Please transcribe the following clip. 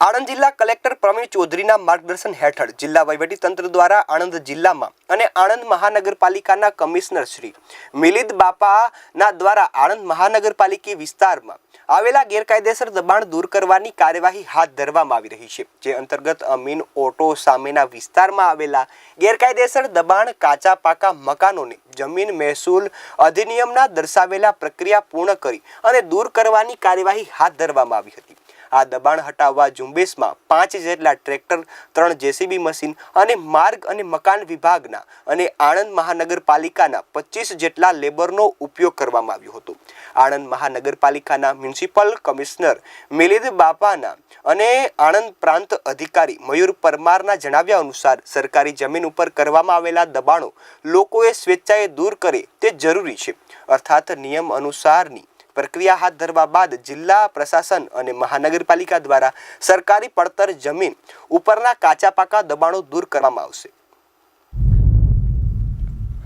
આણંદ જિલ્લા કલેક્ટર પ્રવીણ ચૌધરીના માર્ગદર્શન હેઠળ જિલ્લા વહીવટીતંત્ર દ્વારા આણંદ જિલ્લામાં અને આણંદ મહાનગરપાલિકાના કમિશનર શ્રી મિલિદ બાપાના દ્વારા આણંદ મહાનગરપાલિકા વિસ્તારમાં આવેલા ગેરકાયદેસર દબાણ દૂર કરવાની કાર્યવાહી હાથ ધરવામાં આવી રહી છે, જે અંતર્ગત અમીન ઓટો સામેના વિસ્તારમાં આવેલા ગેરકાયદેસર દબાણ કાચા પાકા મકાનોને જમીન મહેસૂલ અધિનિયમના દર્શાવેલા પ્રક્રિયા પૂર્ણ કરી અને દૂર કરવાની કાર્યવાહી હાથ ધરવામાં આવી હતી. આ દબાણ હટાવવા ઝુંબેશમાં પાંચ જેટલા ટ્રેક્ટર, ત્રણ જેસીબી મશીન અને માર્ગ અને મકાન વિભાગના અને આણંદ મહાનગરપાલિકાના પચીસ જેટલા લેબરનો ઉપયોગ કરવામાં આવ્યો હતો. આણંદ મહાનગરપાલિકાના મ્યુનિસિપલ કમિશનર મિલિદ બાપાના અને આણંદ પ્રાંત અધિકારી મયુર પરમારના જણાવ્યા અનુસાર સરકારી જમીન ઉપર કરવામાં આવેલા દબાણો લોકોએ સ્વેચ્છાએ દૂર કરે તે જરૂરી છે. અર્થાત નિયમ અનુસારની પ્રક્રિયા હાથ ધરવા બાદ જિલ્લા પ્રશાસન અને મહાનગરપાલિકા દ્વારા સરકારી પડતર જમીન ઉપરના કાચા પાકા દબાણો દૂર કરવામાં આવશે.